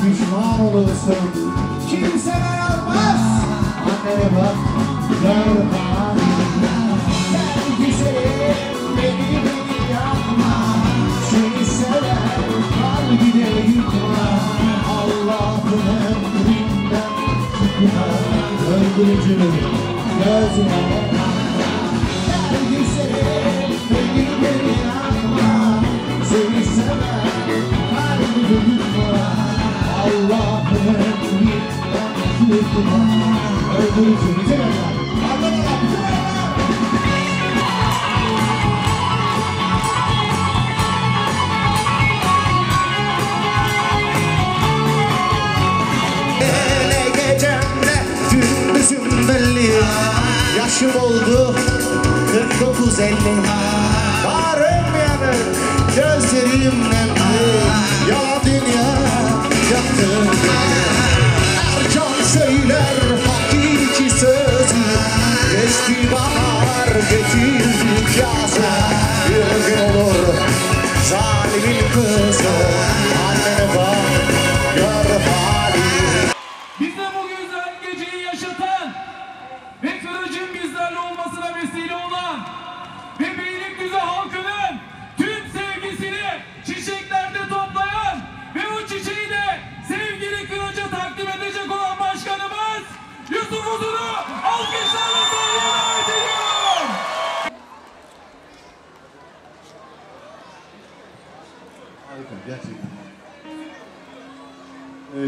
olsun Kimseler almaz Annene bak. Haline Gel güzelim Beni beni yapma. Seni sever Kalbine yıkma? Allah'ın emrinden çıkma Öldürücü Gözüne Gel güzelim Güzel evler Anladın mı? Güzel evler Ne gecemde gündüzüm belli Yaşım oldu 49 50 Bağrım yanık gözlerim Geçti bahar getirdik yazı Bir gün olur zalimin kızı. Annene bak gör halini Bize bu güzel geceyi yaşatan ve kırıcın bizlerle olmasına vesile olan ve Beylikdüzü halkının tüm sevgisini çiçeklerde toplayan ve o çiçeği de sevgili Kıraç'a takdim edecek olan başkanımız Yusuf Uzun'u alkışlarla Ee,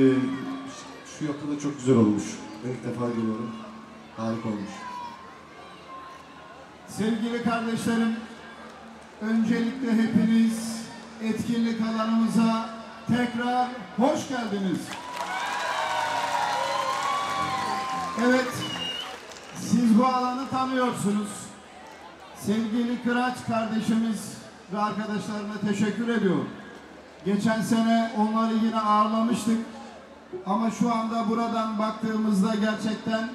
şu- şu yapı da çok güzel olmuş. Ben ilk defa görüyorum. Harika olmuş. Sevgili kardeşlerim, öncelikle hepiniz etkinlik alanımıza tekrar hoş geldiniz. Evet, siz bu alanı tanıyorsunuz. Sevgili Kıraç kardeşimiz ve arkadaşlarına teşekkür ediyorum. Geçen sene onları yine ağırlamıştık. Ama şu anda buradan baktığımızda gerçekten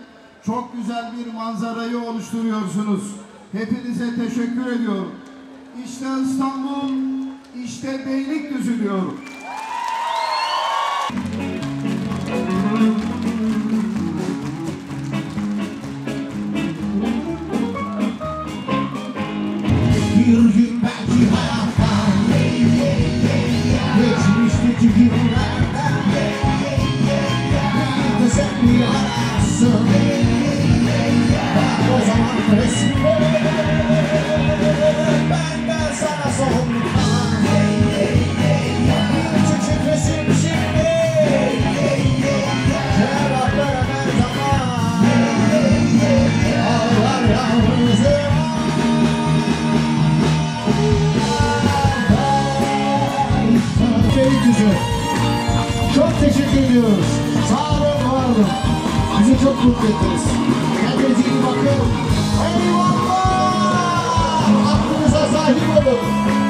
çok güzel bir manzarayı oluşturuyorsunuz. Hepinize teşekkür ediyorum. İşte İstanbul, işte Beylikdüzü diyorum. gente é o clube É Quer acreditar no bacana? Ei, o amor! começar essa rima, mano!